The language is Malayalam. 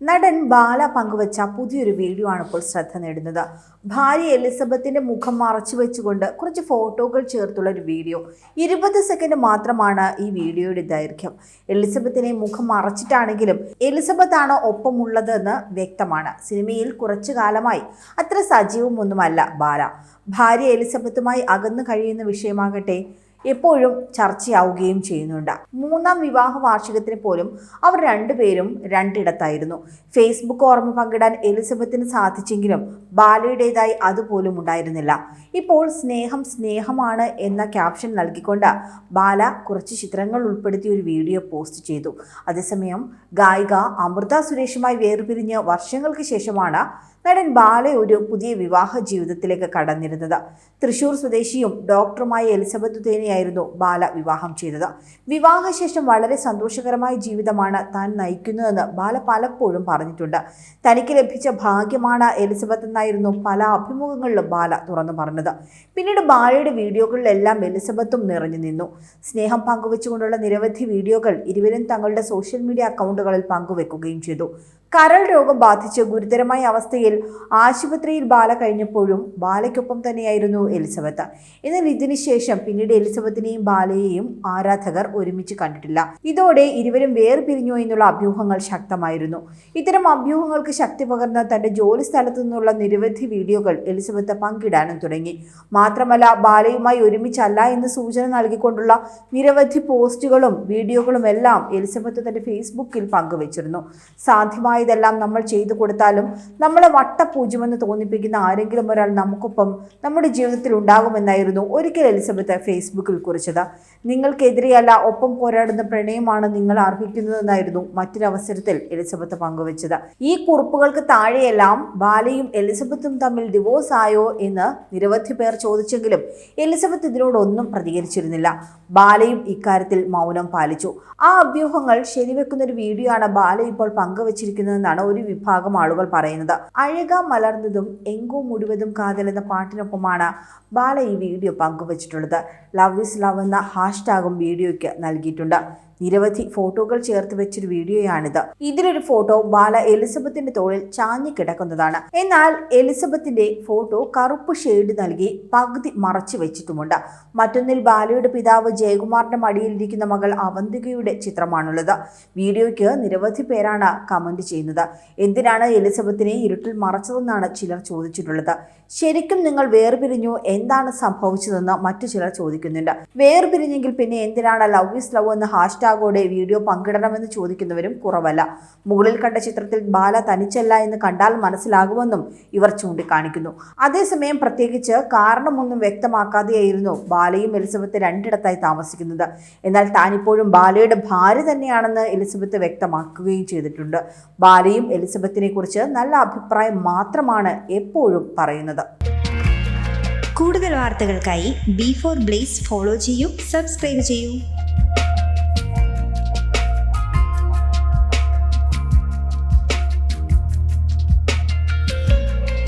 നടൻ ബാല പങ്കുവച്ച പുതിയൊരു വീഡിയോ ആണ് ഇപ്പോൾ ശ്രദ്ധ നേടുന്നത്. ഭാര്യ എലിസബത്തിന്റെ മുഖം മറച്ചു വെച്ചുകൊണ്ട് കുറച്ച് ഫോട്ടോകൾ ചേർത്തുള്ള ഒരു വീഡിയോ. ഇരുപത് സെക്കൻഡ് മാത്രമാണ് ഈ വീഡിയോയുടെ ദൈർഘ്യം. എലിസബത്തിനെ മുഖം മറച്ചിട്ടാണെങ്കിലും എലിസബത്ത് ആണ് ഒപ്പമുള്ളതെന്ന് വ്യക്തമാണ്. സിനിമയിൽ കുറച്ചു കാലമായി അത്ര സജീവമൊന്നുമല്ല ബാല. ഭാര്യ എലിസബത്തുമായി അകന്നു കഴിയുന്ന വിഷയമാകട്ടെ എപ്പോഴും ചർച്ചയാവുകയും ചെയ്യുന്നുണ്ട്. മൂന്നാം വിവാഹ വാർഷികത്തിന് പോലും അവർ രണ്ടുപേരും രണ്ടിടത്തായിരുന്നു. ഫേസ്ബുക്ക് ഓർമ്മ പങ്കിടാൻ എലിസബത്തിന് സാധിച്ചെങ്കിലും ബാലയുടേതായി അതുപോലും ഉണ്ടായിരുന്നില്ല. ഇപ്പോൾ സ്നേഹം സ്നേഹമാണ് എന്ന ക്യാപ്ഷൻ നൽകിക്കൊണ്ട് ബാല കുറച്ച് ചിത്രങ്ങൾ ഉൾപ്പെടുത്തി ഒരു വീഡിയോ പോസ്റ്റ് ചെയ്തു. അതേസമയം ഗായിക അമൃത സുരേഷുമായി വേർപിരിഞ്ഞ് വർഷങ്ങൾക്ക് ശേഷമാണ് നടൻ ബാല ഒരു പുതിയ വിവാഹ ജീവിതത്തിലേക്ക് കടന്നിരുന്നത്. തൃശൂർ സ്വദേശിയും ഡോക്ടറുമായ എലിസബത്ത് തേനെയായിരുന്നു ബാല വിവാഹം ചെയ്തത്. വിവാഹശേഷം വളരെ സന്തോഷകരമായ ജീവിതമാണ് താൻ നയിക്കുന്നതെന്ന് ബാല പലപ്പോഴും പറഞ്ഞിട്ടുണ്ട്. തനിക്ക് ലഭിച്ച ഭാഗ്യമാണ് എലിസബത്ത് എന്നായിരുന്നു പല അഭിമുഖങ്ങളിലും ബാല തുറന്നു പറഞ്ഞത്. പിന്നീട് ബാലയുടെ വീഡിയോകളിലെല്ലാം എലിസബത്തും നിറഞ്ഞു നിന്നു. സ്നേഹം പങ്കുവച്ചുകൊണ്ടുള്ള നിരവധി വീഡിയോകൾ ഇരുവരും തങ്ങളുടെ സോഷ്യൽ മീഡിയ അക്കൗണ്ടുകളിൽ പങ്കുവെക്കുകയും ചെയ്തു. കരൾ രോഗം ബാധിച്ച് ഗുരുതരമായ അവസ്ഥയിൽ ആശുപത്രിയിൽ ബാല കഴിഞ്ഞപ്പോഴും ബാലയ്ക്കൊപ്പം തന്നെയായിരുന്നു എലിസബത്ത്. എന്നാൽ ഇതിനുശേഷം പിന്നീട് എലിസബത്തിനെയും ബാലയെയും ആരാധകർ ഒരുമിച്ച് കണ്ടിട്ടില്ല. ഇതോടെ ഇരുവരും വേർപിരിഞ്ഞു എന്നുള്ള അഭ്യൂഹങ്ങൾ ശക്തമായിരുന്നു. ഇത്തരം അഭ്യൂഹങ്ങൾക്ക് ശക്തി പകർന്ന തന്റെ ജോലി സ്ഥലത്തു നിന്നുള്ള നിരവധി വീഡിയോകൾ എലിസബത്ത് പങ്കിടാനും തുടങ്ങി. മാത്രമല്ല ബാലയുമായി ഒരുമിച്ചല്ല എന്ന് സൂചന നൽകിക്കൊണ്ടുള്ള നിരവധി പോസ്റ്റുകളും വീഡിയോകളും എല്ലാം എലിസബത്ത് തന്റെ ഫേസ്ബുക്കിൽ പങ്കുവച്ചിരുന്നു. സാധ്യമായതെല്ലാം നമ്മൾ ചെയ്തു കൊടുത്താലും നമ്മളെ വട്ടപൂജ്യമെന്ന് തോന്നിപ്പിക്കുന്ന ആരെങ്കിലും ഒരാൾ നമുക്കൊപ്പം നമ്മുടെ ജീവിതത്തിൽ ഉണ്ടാകുമെന്നായിരുന്നു ഒരിക്കൽ എലിസബത്ത് ഫേസ്ബുക്കിൽ കുറിച്ചത്. നിങ്ങൾക്കെതിരെയല്ല ഒപ്പം പോരാടുന്ന പ്രണയമാണ് നിങ്ങൾ അർഹിക്കുന്നതെന്നായിരുന്നു മറ്റൊരവസരത്തിൽ എലിസബത്ത് പങ്കുവച്ചത്. ഈ കുറിപ്പുകൾക്ക് താഴെയെല്ലാം ബാലയും എലിസബത്തും തമ്മിൽ ഡിവോഴ്സ് ആയോ എന്ന് നിരവധി പേർ ചോദിച്ചെങ്കിലും എലിസബത്ത് ഇതിനോടൊന്നും പ്രതികരിച്ചിരുന്നില്ല. ബാലയും ഇക്കാര്യത്തിൽ മൗനം പാലിച്ചു. ആ അഭ്യൂഹങ്ങൾ ശരിവെക്കുന്ന ഒരു വീഡിയോ ആണ് ബാല ഇപ്പോൾ പങ്കുവച്ചിരിക്കുന്നതെന്നാണ് ഒരു വിഭാഗം ആളുകൾ പറയുന്നത്. അഴക മലർന്നതും എങ്കോ മുഴുവതും കാതൽ എന്ന പാട്ടിനൊപ്പമാണ് ബാല ഈ വീഡിയോ പങ്കുവച്ചിട്ടുള്ളത്. ലവ് ഇസ് ലവ് എന്ന ഹാഷ്ടാഗും വീഡിയോയ്ക്ക് നൽകിയിട്ടുണ്ട്. നിരവധി ഫോട്ടോകൾ ചേർത്ത് വെച്ചൊരു വീഡിയോയാണിത്. ഇതിലൊരു ഫോട്ടോ ബാല എലിസബത്തിന്റെ തോളിൽ ചാഞ്ഞു കിടക്കുന്നതാണ്. എന്നാൽ എലിസബത്തിന്റെ ഫോട്ടോ കറുപ്പ് ഷെയ്ഡ് നൽകി പകുതി മറച്ചു വെച്ചിട്ടുമുണ്ട്. മറ്റൊന്നിൽ ബാലയുടെ പിതാവ് ജയകുമാറിന്റെ മടിയിലിരിക്കുന്ന മകൾ അവന്തികയുടെ ചിത്രമാണുള്ളത്. വീഡിയോയ്ക്ക് നിരവധി പേരാണ് കമന്റ് ചെയ്യുന്നത്. എന്തിനാണ് എലിസബത്തിനെ ഇരുട്ടിൽ മറച്ചതെന്നാണ് ചിലർ ചോദിച്ചിട്ടുള്ളത്. ശരിക്കും നിങ്ങൾ വേർപിരിഞ്ഞു എന്താണ് സംഭവിച്ചതെന്ന് മറ്റു ചിലർ ചോദിക്കുന്നുണ്ട്. വേർപിരിഞ്ഞെങ്കിൽ പിന്നെ എന്തിനാണ് ലവ് ഇസ് ലവ് എന്ന ഹാഷ്ടാഗോടെ വീഡിയോ പങ്കിടണമെന്ന് ചോദിക്കുന്നവരും കുറവല്ല. മുകളിൽ കണ്ട ചിത്രത്തിൽ ബാല തനിച്ചല്ല എന്ന് കണ്ടാൽ മനസ്സിലാകുമെന്നും ഇവർ ചൂണ്ടിക്കാണിക്കുന്നു. അതേസമയം പ്രത്യേകിച്ച് കാരണമൊന്നും വ്യക്തമാക്കാതെയായിരുന്നു ബാലയും എലിസബത്ത് രണ്ടിടത്തായി താമസിക്കുന്നത്. എന്നാൽ താനിപ്പോഴും ബാലയുടെ ഭാര്യ തന്നെയാണെന്ന് എലിസബത്ത് വ്യക്തമാക്കുകയും ചെയ്തിട്ടുണ്ട്. ബാലയും എലിസബത്തിനെ കുറിച്ച് നല്ല അഭിപ്രായം മാത്രമാണ് എപ്പോഴും പറയുന്നത്. കൂടുതൽ വാർത്തകൾക്കായി ബി ഫോർ ബ്ലേസ് ഫോളോ ചെയ്യൂ സബ്സ്ക്രൈബ് ചെയ്യൂ.